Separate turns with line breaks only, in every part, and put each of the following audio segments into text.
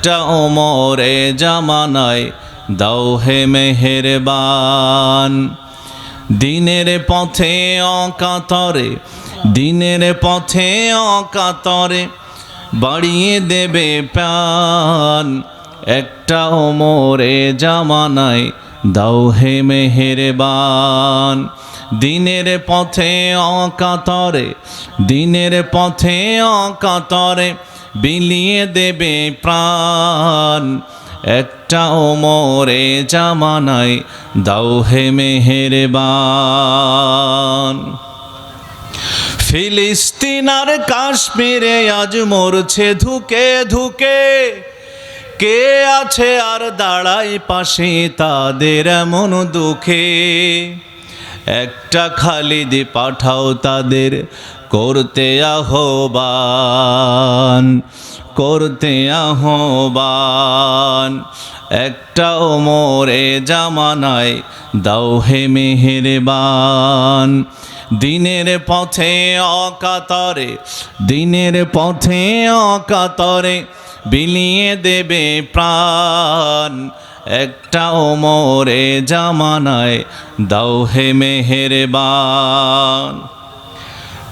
একটা ওমরে জামানায় দাও হে মেহেরবান। দিনের পথে অকাতরে, দিনের পথে অকাতরে বাড়িয়ে দেবে প্রাণ। একটা ওমরে জামানায় দাও হে মেহেরবান। দিনের পথে অকাতরে, দিনের পথে অকাতরে বিলিয়ে দেবে প্রাণ। একটা ওমরে জামানায় দাও হে মেহেরবান। ফিলিস্তিনার কাশ্মীরে আজ মরছে ধুকে ধুকে। কে আছে আর দাঁড়াই পাশে তাদের এমন দুঃখে? একটা খালিদি পাঠাও তাদের, করতে আহ্বান করতে আহ্বান। একটা ওমরে জামানায় দাও হে মেহেরবান। দিনের পথে অকাতরে, দিনের পথে অকাতরে বিলিয়ে দেবে প্রাণ। একটা ওমরে জামানায় দাও হে মেহেরবান।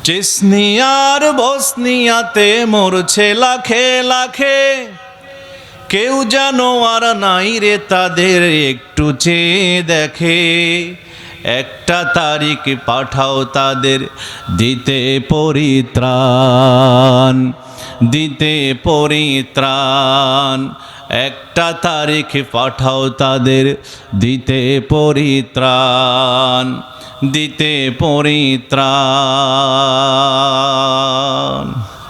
চেসনিয়ার বসনিয়াতে মরছে লাখে লাখে। কেউ যেন আর নাই রে তাদের একটু চেয়ে দেখে। একটা তারিখ পাঠাও তাদের দিতে পরিত্রাণ। দিতে পরিত্রাণ। একটা তারিখ পাঠাও তাদের দিতে পরিত্রাণ। দিতে পরিত্রাণ।